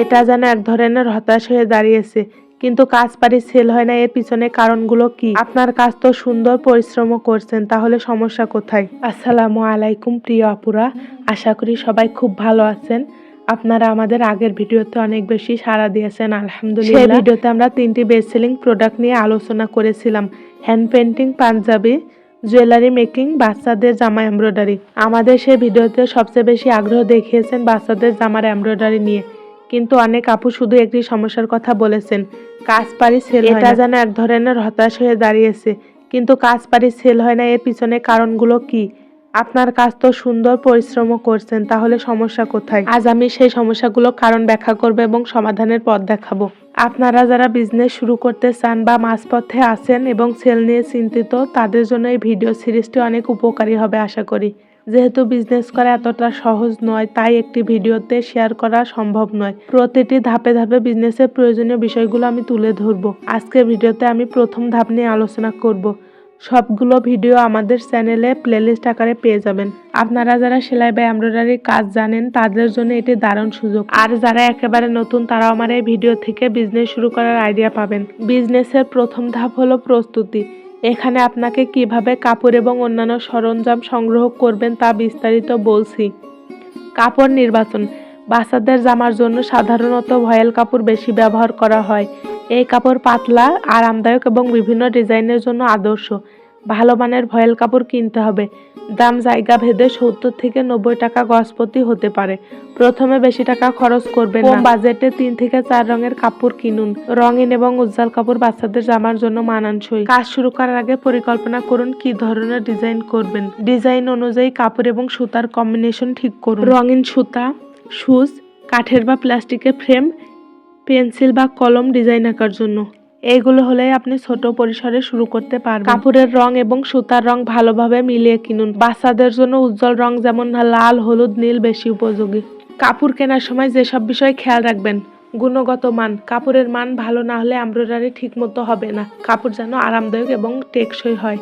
এটা যেন এক ধরনের হতাশ হয়ে দাঁড়িয়েছে। কিন্তু কাজ পারি সেল হয় না, এর পিছনে কারণগুলো কি? আপনার কাজ তো সুন্দর পরিশ্রমও করছেন, তাহলে সমস্যা কোথায়? আসসালামু আলাইকুম প্রিয় আপুরা, আশা করি সবাই খুব ভালো আছেন। আপনারা আমাদের আগের ভিডিওতে অনেক বেশি সাড়া দিয়েছেন, আলহামদুলিল্লাহ। সেই ভিডিওতে আমরা তিনটি বেস্ট সেলিং প্রোডাক্ট নিয়ে আলোচনা করেছিলাম। Hand painting Punjabi jewellery making বাচ্চাদের জামা এমব্রয়ডারি আমাদের সেই ভিডিওতে সবচেয়ে বেশি আগ্রহ দেখিয়েছেন বাচ্চাদের জামার এমব্রয়ডারি নিয়ে। কিন্তু অনেক আপু শুধু একটি সমস্যার কথা বলেছেন। কাজ পারি সেল এটা যেন এক ধরনের হতাশ হয়ে দাঁড়িয়েছে। কিন্তু কাজ পারি সেল হয় না এর পিছনে কারণগুলো কি? আপনার কাজ তো সুন্দর পরিশ্রমও করছেন তাহলে সমস্যা কোথায়? আজ আমি সেই সমস্যাগুলো কারণ ব্যাখ্যা করব এবং সমাধানের পথ দেখাবো। আপনারা যারা বিজনেস শুরু করতে চান বা মাঝপথে আছেন এবং সেল নিয়ে চিন্তিত তাদের জন্য এই ভিডিও সিরিজটি অনেক উপকারী হবে আশা করি। যেহেতু বিজনেস করা এতটা সহজ নয়, তাই একটি ভিডিওতে শেয়ার করা সম্ভব নয়। প্রতিটি ধাপে ধাপে বিজনেসের প্রয়োজনীয় বিষয়গুলো আমি তুলে ধরবো। আজকের ভিডিওতে আমি প্রথম ধাপ নিয়ে আলোচনা করব। সবগুলো ভিডিও আমাদের চ্যানেলে প্লেলিস্ট আকারে পেয়ে যাবেন। আপনারা যারা সেলাই বা এমব্রয়ডারি কাজ জানেন, তাদের জন্য এটি দারুণ সুযোগ। আর যারা একেবারে নতুন, তারাও আমার এই ভিডিও থেকে বিজনেস শুরু করার আইডিয়া পাবেন। বিজনেসের প্রথম ধাপ হলো প্রস্তুতি। এখানে আপনাকে কীভাবে কাপড় এবং অন্যান্য সরঞ্জাম সংগ্রহ করবেন তা বিস্তারিত বলছি। কাপড় নির্বাচন। বাচ্চাদের জামার জন্য সাধারণত ভয়েল কাপড় বেশি ব্যবহার করা হয়। এই কাপড় পাতলা, আরামদায়ক এবং বিভিন্ন ডিজাইনের জন্য আদর্শ। ভালো মানের ভয়েল কাপড় কিনতে হবে। দাম জায়গা ভেদে সত্তর থেকে নব্বই টাকা গজপতি হতে পারে। প্রথমে বেশি টাকা খরচ করবেন কম বাজেটে তিন থেকে চার রঙের কাপড় কিনুন। রঙিন এবং উজ্জ্বল কাপড় বাচ্চাদের জামার জন্য মানানসই। কাজ শুরু করার আগে পরিকল্পনা করুন কি ধরনের ডিজাইন করবেন। ডিজাইন অনুযায়ী কাপড় এবং সুতার কম্বিনেশন ঠিক করুন। রঙিন সুতা, সুচ, কাঠের বা প্লাস্টিকের ফ্রেম, পেন্সিল বা কলম ডিজাইন আঁকার জন্য। এইগুলো হলে আপনি ছোট পরিসরে শুরু করতে পারবেন। কাপড়ের রং এবং সুতার রং ভালোভাবে মিলিয়ে কিনুন। বাচ্চাদের জন্য উজ্জ্বল রং যেমন লাল, হলুদ, নীল বেশি উপযোগী। কাপড় কেনার সময় যেসব বিষয়ে খেয়াল রাখবেন, গুণগত মান। কাপড়ের মান ভালো না হলে এমব্রয়ডারি ঠিক মতো হবে না। কাপড় যেন আরামদায়ক এবং টেকসই হয়।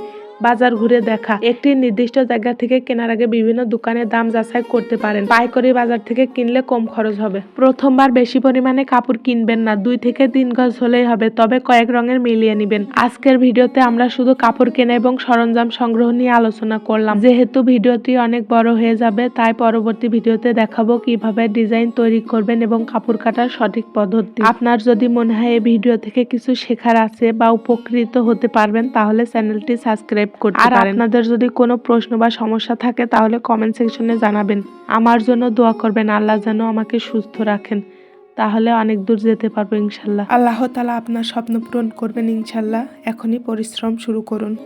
বাজার ঘুরে দেখা। একটি নির্দিষ্ট জায়গা থেকে কেনার আগে বিভিন্ন দোকানের দাম যাচাই করতে পারেন। পাইকারি বাজার থেকে কিনলে কম খরচ হবে। প্রথমবার বেশি পরিমাণে কাপড় কিনবেন না। দুই থেকে তিন গজ হলেই হবে, তবে কয়েক রঙের মিলিয়ে নেবেন। আজকের ভিডিওতে আমরা শুধু কাপড় কেনা এবং সরঞ্জাম সংগ্রহ নিয়ে আলোচনা করলাম। যেহেতু ভিডিওটি অনেক বড় হয়ে যাবে, তাই পরবর্তী ভিডিওতে দেখাবো কীভাবে ডিজাইন তৈরি করবেন এবং কাপড় কাটার সঠিক পদ্ধতি। আপনার যদি মনে হয় এই ভিডিও থেকে কিছু শেখার আছে বা উপকৃত হতে পারবেন, তাহলে চ্যানেলটি সাবস্ক্রাইব করতে পারেন। আর আপনাদের যদি কোনো প্রশ্ন বা সমস্যা থাকে তাহলে কমেন্ট সেকশনে জানাবেন। আমার জন্য দোয়া করবেন আল্লাহ যেন আমাকে সুস্থ রাখেন। তাহলে অনেক দূর যেতে পারব ইনশাল্লাহ। আল্লাহ তালা আপনার স্বপ্ন পূরণ করবেন ইনশাল্লাহ। এখনই পরিশ্রম শুরু করুন।